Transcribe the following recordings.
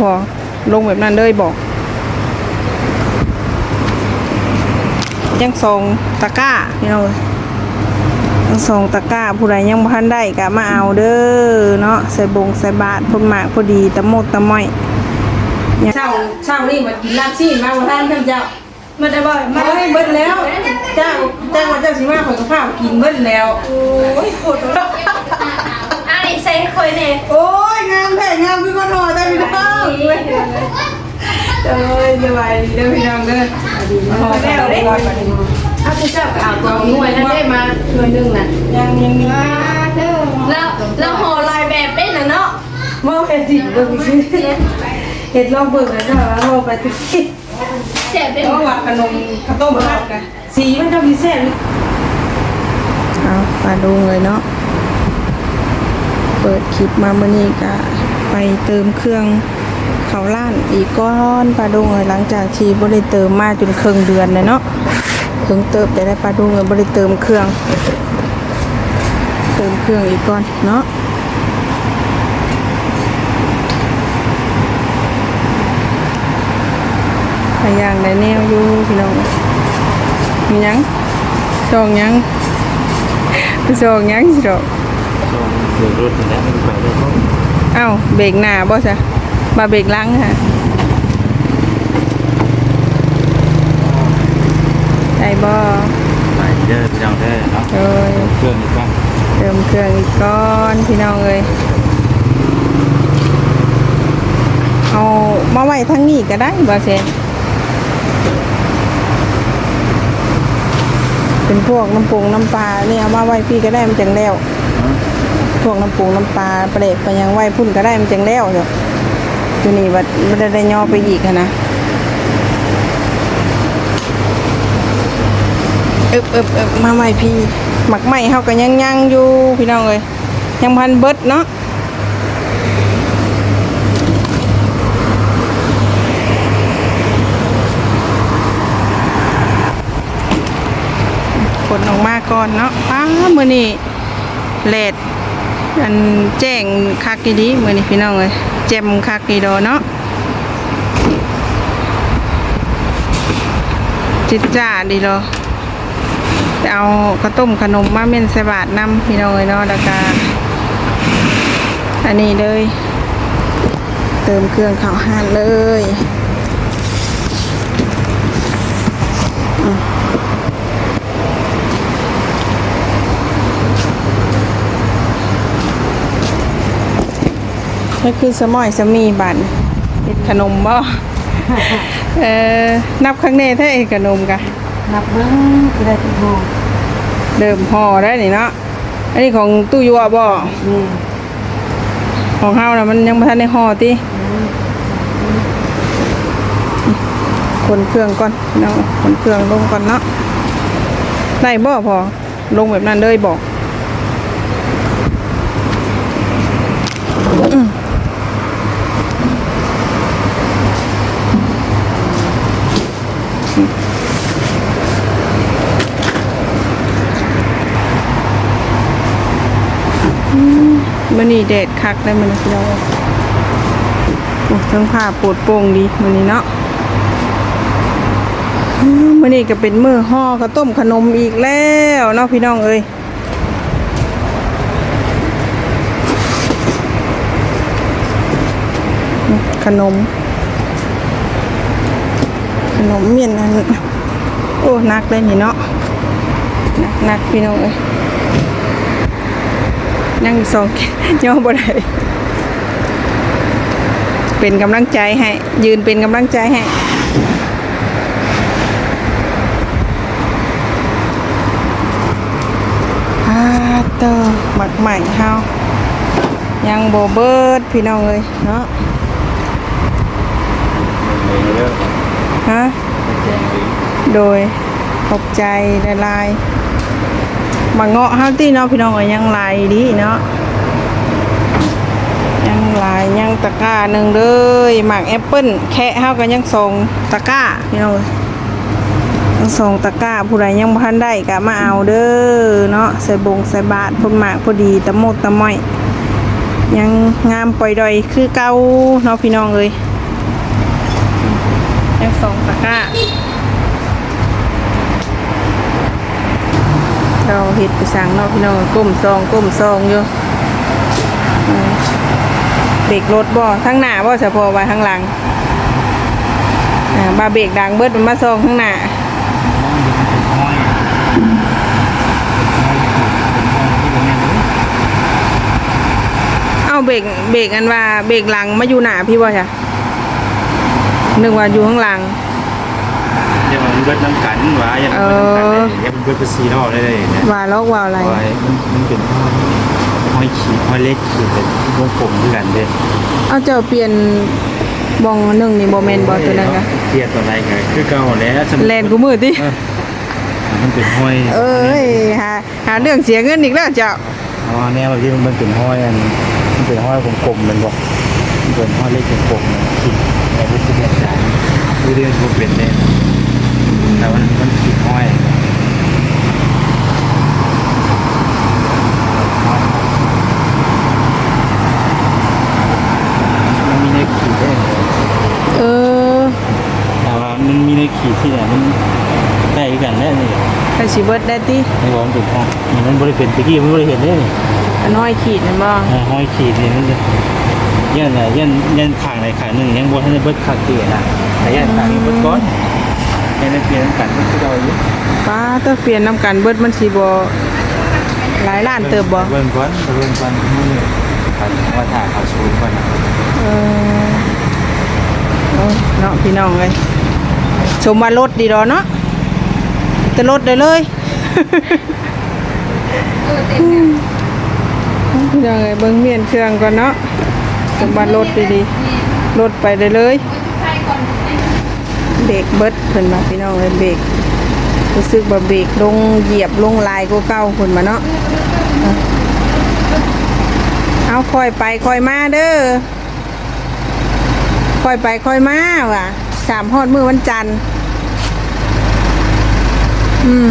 พอลงแบบนั้นเลยบอก ยังส่งตะกร้าพี่น้องเอ้ยยังส่งตะกร้า ผู้ใดยังบ่ทันได้ก็มาเอาเด้อเนาะใส่บงใส่บาทพนหมากพอดีตะโมดตะม้อยเช้าเช้านี่มากินลาบซีนมาบ่ทานท่านเจ้ามันจะบ่อยมามาให้เบิดแล้ว เจ้าเจ้าว่าเจ้าสิมาข่อยก็ข้าวกินเบิดแล้ว โอ้ยปวด หัวไอ้ใส่คอยเนี่ยโอ้ยงามแท้งามคือคนหอได้พี่น้องเว้ยเอ้ยสบายดีเด้อพี่น้องเด้อหอแล้วเด้ถ้าคุณเจ้าเอาตัวหน่วยนั้นได้มาหน่วยหนึงน่ะยังยังมีแล้วแล้วห่อลายแบบได้น่ะเนาะบ่เฮ็ดสิเบิ่งสิเฮ็ดลองเบิ่งแล้วเจ้าว่าเอาไปติดแซ่บเป็นเพราะว่าขนมข้าวต้มมัดกันสีมันจะมีแซ่บเอาปลาดุงเลยเนาะเปิดคลิปมาเมื่อนี้ก็ไปเติมเครื่องเขาล้านอีกก้อนปลาดุงเลยหลังจากที่บ่ได้เติมมาจนครึ่งเดือนเลยเนาะถึงเติมแต่ได้ปลาดุงเลยบ่ได้เติมเครื่อง เติมเครื่องอีกก้อนเนาะพยายางได้แนวอยู่พี่น้องมียังชองยังชองยังสิดอก เดี๋ยวรถแล้วมันไปได้ก็เอ้าเบรกหน้าบ่ซะมาเบรกหลังฮะได้บ่ไปเด้อพี่น้องเด้อเนาะเอ้ยเครื่องนี้ก็เติมเครื่องอีกก้อนพี่น้องเอ้ยเอามาไว้ทั้งนี้ก็ได้บ่เซนเป็นพวกน้ำปรุงน้ำปลาเนี่ยเอามาไว้พี่ก็ได้มันจังแล้วพ วกน้ำปรุงน้ำปลาเปรกไปยังไหวพุ่นก็ได้มันจังแล้วเถอะอยู่นี่วัดไม่ได้ได้ย่อไปอีกนะเอึบเอึบเอึบมาใหม่พี่หมักใหม่เฮาก็ยังยังอยู่พี่น้องเอ้ยยังพันเบิดเนาะผลออกมาก่อนเนาะป้ามือนี้เลด อันแจ้งคักอีดีมือนี่พี่น้องเลยเจมคักอีดอเนาะจิตจ่าดีรอจะเอาข้าวต้มขนมมาเม่นใส่บาทนำพี่น้องเลยเนาะแล้วก็อันนี้เลย เติมเครื่องข้าวห่านเลย นี่คือสมอยสมีบันเป็นขนมบ่เออนับครั้งแน่ถ้าเอกขนมกะนับเบิ่งสิได้ทุกหอเดิมห่อได้นี่เนาะอันนี้ของตู้ยัวบ่นี่ของเฮาน่ะมันยังบ่ทันได้ห่อติคนเครื่องก่อนเนาะคนเครื่องลงก่อนเนาะได้บ่พอลงแบบนั้นเลยบอก มันนี่แดดคักได้มันพี่น้องโอ้ทั้งผ้าปวดโป่งดีมันนี้เนาะมันนี่ก็เป็นมือห่อข้าวต้มขนมอีกแล้วเนาะพี่น้องเอ้ยขนม ขนมเมียนอันโอ้หนักเลยนี่เนาะนักหนักพี่น้องเอ้ย ยังอีกสองย่อบ่ได้เป็นกำลังใจให้ ยืนเป็นกำลังใจให้อาเตอหมักใหม่เฮายังโบเบิดพี่น้องเลยเนาะเลยเด้อฮะแจ้งเลยโดยขอบใจละลาย มาเงาะเฮาตีเนาะพี่น้องเอ้ยยังลายดีเนาะยังลายยังตะกร้าหนึ่งเลยหมากแอปเปิ้ลแคะเฮาก็ยังส่งตะกร้าพี่น้องยังส่งตะกร้าผู้ใดยังบ่ทันได้ก็มาเอาเด้อเนาะใส่บงใส่บาทพุ่นหมากพอดีตะโมดตะม้อย ยังงามปล่อยดอยคือเก่าเนาะพี่น้องเอ้ยยังสองตะกร้า เราเห็ดไปสั่งเนาะพี่น้องก้มซองก้มซองอยู่อืมเบรกรถบ่ทั้งหน้าบ่สะพอไว้ข้างหลังอ่าบาเบรกดังเบิดมันมาซองข้างหน้าเนี่ยเอาเบรกเบรกอันว่าเบรกหลังมาอยู่หน้าพี่บ่จ้ะนึกว่าอยู่ข้างหลัง เดี๋ยวมันเบิดน้ำกันวะยังเบิดน้ำกันเลยเดี๋ยวมันเบิดไปซีรอบเลยเนี่ยว่าลอกว่าอะไรห้อยมันมันเป็นห้อยขีดห้อยเล็กขีดเป็นวงกลมด้วยกันเด้เอาเจ้าเปลี่ยนบองหนึ่งนี่บ่แม่นบ่ตัวนั้นกะเทียบตัวไหนกันคือเก่าแล้วแลนกูมือติเออมันเป็นห้อยเอ้ยหาหาเรื่องเสียเงินอีกแล้วเจ้าอ๋อแนวที่มันเป็นห้อยอันมันเป็นห้อยกลมๆมันบอกมันเป็นห้อยเล็กกลมๆขีดในวิทยาศาสตร์คือเรื่องที่เป็นเนี่ย แต่มันมันขีดห้อยมันมีในขีดด้วยเออ แต่ว่ามันมีในขีดที่ไหนมันได้กันแน่นี่ไปสิเบิดได้ติในบอกมันเป็นห้องนี่มันบริเป็นตะกี้มันบริเห็นได้นี่อันน้อยขีดนั่นบ่อ่าห้อยขีดนี่มันจะยันอะไรยันยันขางในขางหนึ่งยังบนให้เบิดขางเกียนะแต่ยันขางนี้เบิดก้อน ยันในเปลี่ยนกันก็คือเราอยู่ป้าต้องเปลี่ยนน้ำกันเบิดมันสิบ่หลายล้านเติบบ่เบิ่งก้อนเบิ่งก้อนมือว่าถ่ายเขาชูก่อนเออโอ้ยเนาะพี่น้องเอ้ยชมว่ารถดีดอเนาะจะรถได้เลยพี่น้องเอ้ยเบิ่งเมียนเครื่องก่อนเนาะชมว่ารถดีๆรถไปได้เลยใช่ก่อน เบรกเบิดเพิ่นมาพี่น้องเลยเบรกรู้สึกว่าเบรกลงเหยียบลงลายก็เก่าเพิ่นมาเนาะเอาเอาค่อยไปค่อยมาเด้อค่อยไปค่อยมาว่ะสามฮอดมือวันจันทร์อืม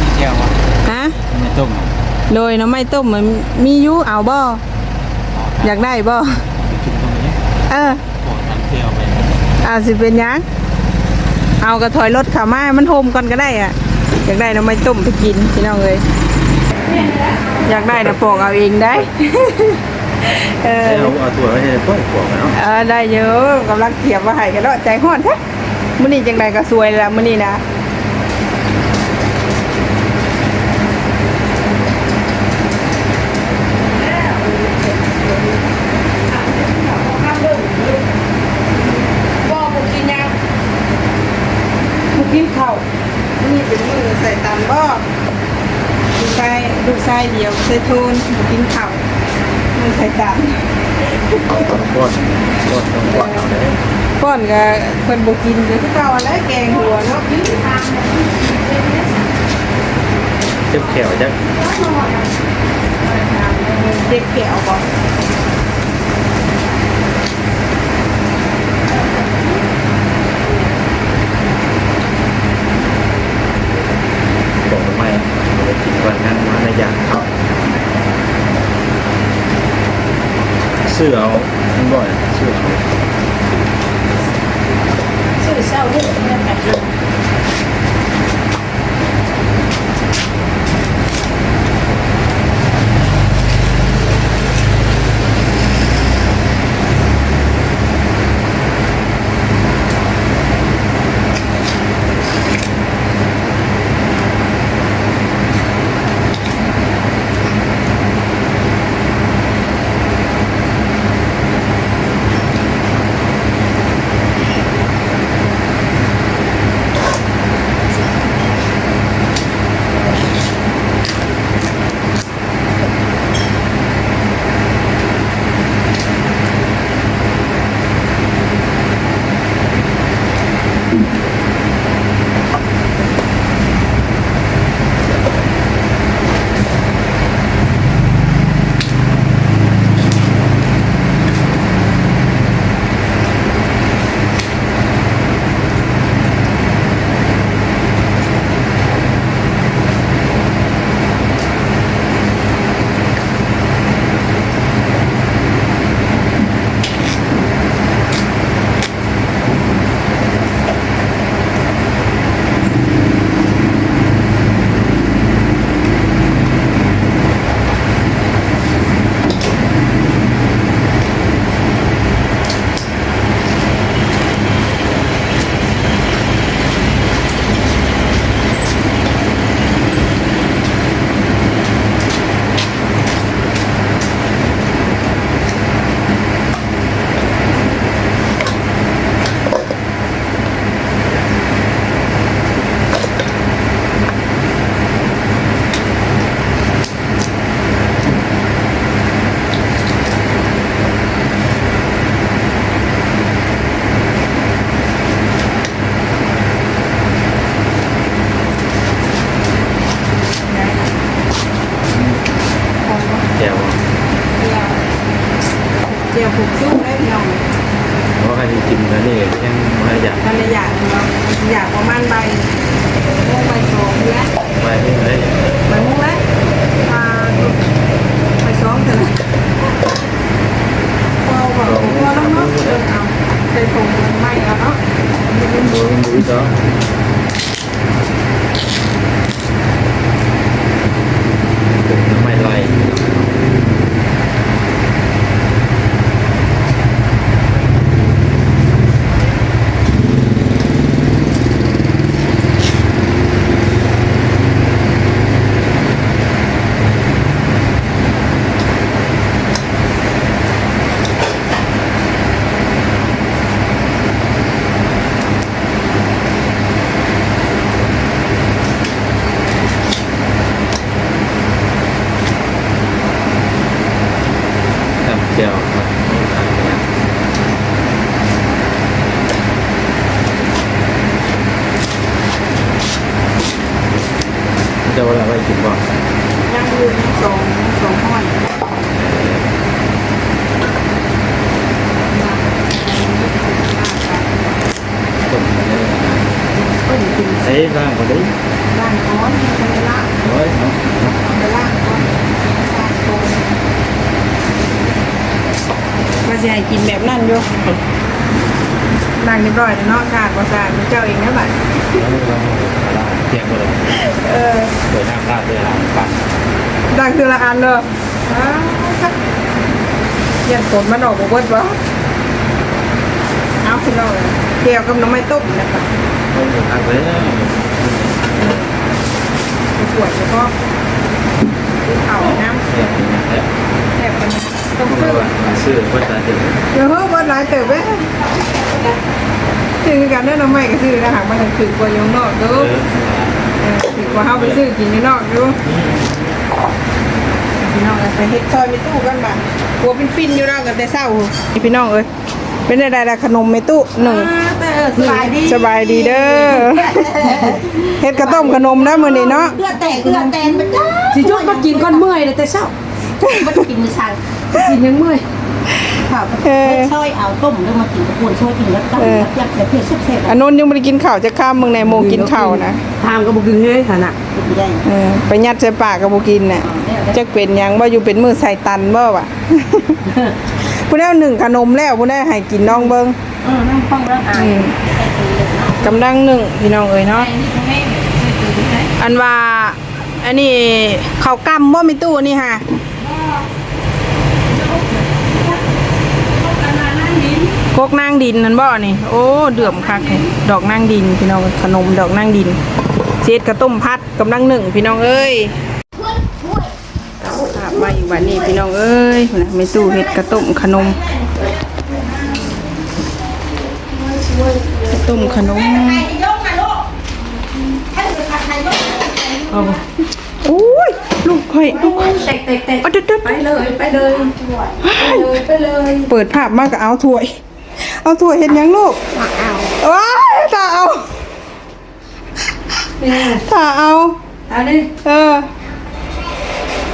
ที่เที่ยววะฮะไม่ต้มโดยน้ำไม่ต้มมันมีอยู่เอาบ่อยากได้บ่กินตรงนี้ เออโอ้ทำเที่ยวไปเอาสิเป็นหยังเอากระถอยรถขามาให้มันโฮมก่อนก็ได้อะอยากได้น้ำไม่ต้มไปกินพี่น้องเลยอยากได้นะปอกเอาเองได้เออเอาเอาถั่วไว้ให้ต้มขวบเนาะเออได้เยอะกำลังเทียบมาให้กันเนาะใจห้อนแท้มื้อนี้จังไดก็สวยแล้วมื้อนี้นะบ่บ่กินยังบ่กินข้าวมื้อนี้เป็นมื้อใส่ตันบ่ลูกชายลูกชายเดียวใส่ทูนบ่กินข้าวมื้อใส่ตันก้อนก้อนก้อนต้องก้อนเอาเลยก่อนก็เพิ่นบ่กินเดี๋ยวคือเอาแล้วแกงหัวเนาะเจ็บแขวจ้ะเจ็บแขวบ่ บอกทำไม ไปกินก่อนนั่งมาในยางเขาซื้อเอามันบ่อยซื้อเอาสื่อเศร้าลูกเนี่ยค่ะ ใส่ถุงไม่เอาเนาะ ดูดูต่อไม่ไล่ ทำเจียวครับจะว่าอะไรกินบ่ ยังอยู่สองสองห้อนต้มเลยต้มกินเอ้ยร่างก็ได้บ้านก้อนไปละโอ้ยเนาะไปละก้อนสามตัวมาสิให้กินแบบนั้นอยู่นั่งเรียบร้อยแล้วเนาะสะอาดบ่สะอาดเจ้าเองนะบัดแล้วเราเตียงก็เลยเออเปิดน้ำราดด้วยน้ำปั่น ดังคือละอันเนาะอ้าวเขียนผลมันออกบ่เบิดบ่เอาพี่น้องเกี่ยวกับน้ำไม้ต้มนะคะไม่มีทางเลยสวยแล้วก็เอาน้ำเนี่ยเนี่ยแอบกันต้องเพซื้อราะว่าชื่อว่าจะถึงเดี๋ยวเฮ้ยบ่หลายเติบเว้ยซื้อกันได้น้ำไม้ก็ซื้อนะหากมันถือกว่าอยู่นอกเด้เอออเออถือกว่าเฮาไปซื้อกินอยู่นอกอยู่ พี่น้องเอาไปเฮ็ดซอยในตู้กันบ่กลัวเป็นปิ้นอยู่แล้วกันแต่เช้านี่พี่น้องเอ้ยเป็นได้ๆล่ะขนมในตู้หนึ่งแต่เออสบายดีสบายดีเด้อเฮ็ดกระต้มขนมนะมื้อนี้เนาะเพื่อแต่เพื่อแต่มันจ้าสิจุกมากินก้อนเมื่อยเลยแต่เช้ามันกินมือสั่งกินยังเมื่อยข่าวก็ช่วยเอาต้มแล้วมากินกวนช่วยกินแล้วตั้งยักษ์แต่เพื่อเสร็จอันนู้นยังบ่ได้กินข้าวจะข้ามมึงในโมงกินข้าวนะทามก็บ่กินเฮ้ยขนาดไม่ได้เออไปยัดใส่ปากก็บ่กินน่ะจักเป็นยังบ่าอยู่เป็นมือใส่ตันบ่วะผู้ได้หนึ่งขนมแล้วผู้ได้ให้กินน้องเบิ่งเออนั่งฟังแล้วอ่ากำลังหนึ่งพี่น้องเอ้ยเนาะอันว่าอันนี้ข้าวกล้ำบ่มีตู้นี่ค่ะ โคกนางดินนั่นบ่นี่ โอ้ เดือมคักเลยดอกนางดินพี่น้องขนมดอกนางดินเศษกระต้มพัดกำลังหนึ่งพี่น้องเอ้ยภาพมาอีกวันนี้พี่น้องเอ้ยนะไม่ตู้เฮ็ดกระต้มขนมกระต้มขนมยกมาลูกให้ดูค่ะใครยกโอ้ยลูกข่อยลูกข่อยเตะเตะเตะเอาเด็ดเด็ดไปเลยไปเลยไปเลย เปิดภาพมากก็เอาถ้วย เอาถ้วยเห็นยังลูกเอาว้ายถ้าเอาถ้าเอา เอาดิ เออ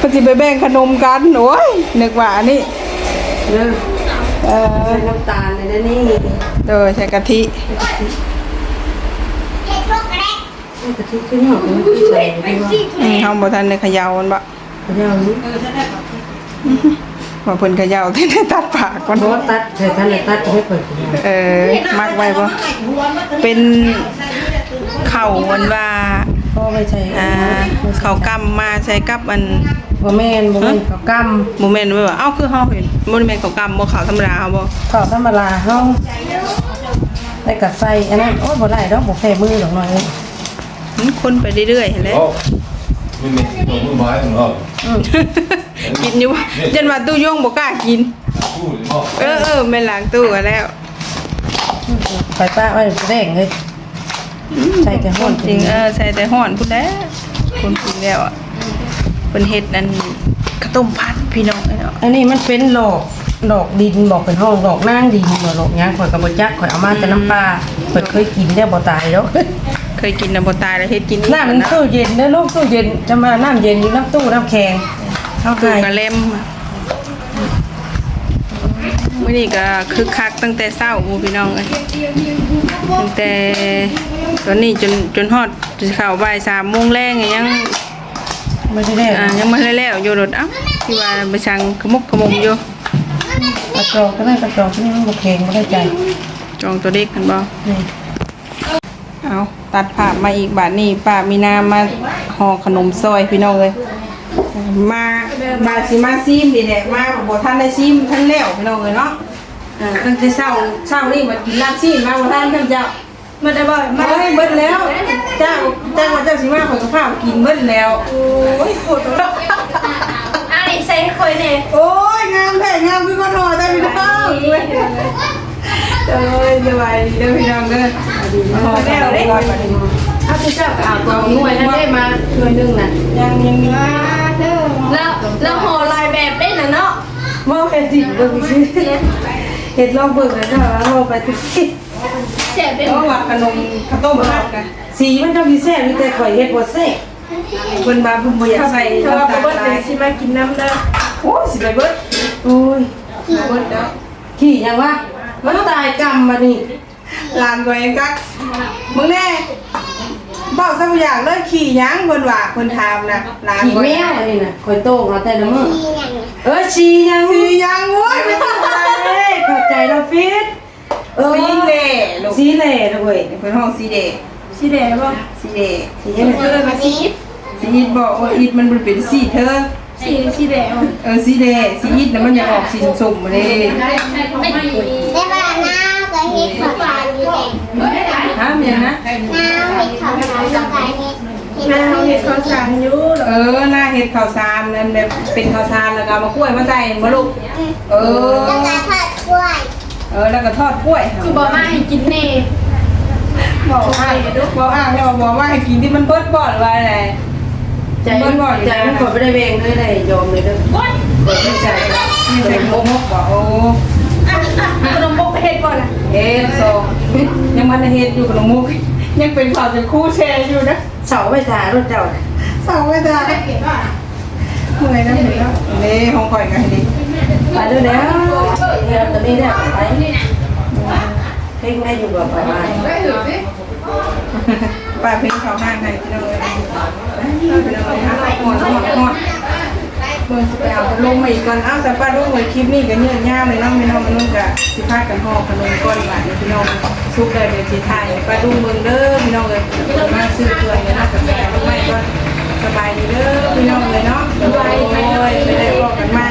ปฏิไปแบ่งขนมกันโอ้ยนึกว่าอันนี้เลิกเออใส่น้ำตาลเลยนะนี่เออใส่กะทิกะทิขึ้นหอมมันใส่ไปว่าอืมเฮาบ่ทันได้เขย่ามันบ่เดี๋ยวนี้ ว่าเพิ่นเขย่าที่ได้ตัดปากมันบ่ตัดใส่ทันเลยตัดให้เปิดกินเออมักไว้บ่เป็นข้าววันว่าพ่อไม่ใช่อ่าข้าวกำมาใช้กับอันบ่แม่นบ่แม่นข้าวกบ่แม่นไว้ว่าเอ้าคือเฮาเห็นบ่ได้แม่นข้าวกำบ่ข้าวธรรมดาเฮาบ่ำข้าวธรรมดาเฮาได้กะใส่อันนั้นโอ้บ่ได้ดอกบ่แพ้มือดอกหน่อยมันคนไปเรื่อยๆเห็นแล้ว ไม่มีตัวมือไม้ของเรากินอยู่บ่ยันว่าตู้ย่งบ่กล้ากินพูดบอกเออเออแม่นล้างตู้กันแล้วไปป้าไว้แดงเลยใส่แต่ห้อนจริงเออใส่แต่ห่อนพุ่นแหล้วคนกินแล้วอะเพิ่นเฮ็ดนั่นข้าวต้มผัดพี่น้องไอ้เนาะอันนี้มันเป็นดอก ดอกดินบอกเป็นห้องดอกนางดินบ่ดอกหยังข่อยก็บ่จักข่อยเอามาแต่น้ำปลาเพิ่นเคยกินได้บ่ตายดอก เคยกินน่ะบ่ตายแล้วเฮ็ดกินอีกน้ำมันนะตู้เย็นเด้อลูกตู้เย็นจะมาน้ำเย็นอยู่น้ำตู้น้ำแข็งเท่าตู้ไหร่กระเล่มวันนี้ก็คึกคักตั้งแต่เช้าพูพี่น้องเอ้ยตั้งแต่ตอนนี้จนจนฮอดจะเข้าบ่ายสามโมงแรงยัง ไม่ได้ได้อ่ายังมาแล้วๆอยู่รถเอ้าที่ว่าไปสั่งขมุกขมุมอยู่ก ระจอกก็ได้กระจอกที่นี่มันบ่แข็งบ่ได้ใจจองตัวเด็กกันบ่นี่เอาตัดภาพมาอีกบาทนี้ป้ามีนามาห่อขนมซอยพี่น้องเลยมามาสิมาซิมดีแหละมาบ่ทันได้ซิมทันแล้วพี่น้องเลยเนาะอ่าตั้งแต่เช้าเช้านี่มากินลาบซีนมาบ่ทันเพิ่นเจ้ามันได้บ่มาให้เบิดแล้ว เจ้าเจ้าว่าเจ้าสิมาข่อยก็พากินเบิดแล้วโอ้ยปวด หัวไอ้ใส่คอยเนี่ยโอ้ยงามแท้งามคือคนห่อได้พี่น้องเว้ยเอ้ยสบายดีเด้อพี่น้องเด้อห่อแล้วเด้ถ้าคุณเจ้าก็เอาตัวหน่วยนั้นได้มาช่วยนึงน่ะยังยังมีแล้วแล้วห่อลายแบบได้น่ะเนาะว่าเป็นจริงเบิ่งสิเห็ดลองเบิ่งแล้วเนาะเราไปทุกที่แซ่บเป็นเพราะว่าขนมข้าวต้มผัดกันสีมันเจ้าสิแซ่บมีแต่ข่อยเฮ็ดบ่แซ่บ เพิ่นมาเพิ่นบ่อยากใส่ถ้าว่าน้ำตาลเบิดหเลลายยสิมากินน้ำเด้อโอ้ยสิไปเบิดโอ้ยเบิดเด้อขี่ยังวะมันตายกรรมบัดนี้ลานตัวเองกักมึงแน่เบ้าสักอย่างเลยขี่หยังเพิ่นว่าเพิ่นถามนะลานขี่บ่แมวอันนี้น่ะข่อยโต้งเอาแต่ละมื้อเออชียังสีหยังโว้ยไม่ต้องไปเอ้ยเข้าใจแล้วฟิตเออสีเหล่ลูกสีเหล่นะเว้ยเพิ่นห้องสีเดสิแดงบ่สีเดสียังไงเออมาสิ สีอิดบอกว่าอิดมันบ่เป็นสีเธอสิสิแดงเออสีแดงสีอิดน่ะมันอยากออกสีส้มๆมาเลยไม่ดีได้ป่ะน้าก็เฮ็ดข้าวสารอยู่เด็กฮะเมียนะน้าเฮ็ดข้าวสารแล้วก็เฮ็ดเฮ็ดแม่เฮาเฮ็ดข้าวสารอยู่เออหน้าเห็ดข้าวสารนั่นแบบเป็นข้าวสารแล้วก็เอามากล้วยมาใส่มาลูกเออแล้วก็ทอดกล้วยเออแล้วก็ทอดกล้วยคือบ่มาให้กินแน่บอกอ้างบอกอ้างแล้วบอกว่าให้กินที่มันเบิดบ่หรือว่าอะไร ใจมันใจมันข่อยบ่ได้เวงเลยได้ยอมเลยเด้อข่อยไม่ใจที่ใส่โมกบอกโอ้ขนมบกเฮ็ดบ่ล่ะเฮ็ดโซยังมันเฮ็ดอยู่กับน้องมุกยังเป็นข่าวจะคู่แชร์อยู่นะเสาไว้ถ่ารถเจ้าน่ะเศร้าไม่ได้เมื่อยนะเมื่อยแล้วนี่ห้องข่อยกันให้ดีไปเด้อแล้วเดี๋ยวตอนนี้เนี่ยไปเพ่งได้อยู่กับไปบ้านป้าเพิ่งเขาห้างให้พี่น้องเลยพี่น้องเลย เมื่อสิไปเอาลงมาอีกก่อนอ้าวแต่ป้าลงไว้คลิปนี้ก็เนื่อยยาวเลยเนาะพี่น้องมันนุ่งกะสิพากันห่อขนมก้อนบานพี่น้องซุปได้เป็นสีไทยป้าดูเมืองเด้อพี่น้องเลยมาซื้อเพื่อนเนี่ยนะกับแม่ไม่ก็สบายดีเด้อพี่น้องเลยเนาะสบายดีไม่ได้บอกกันไม่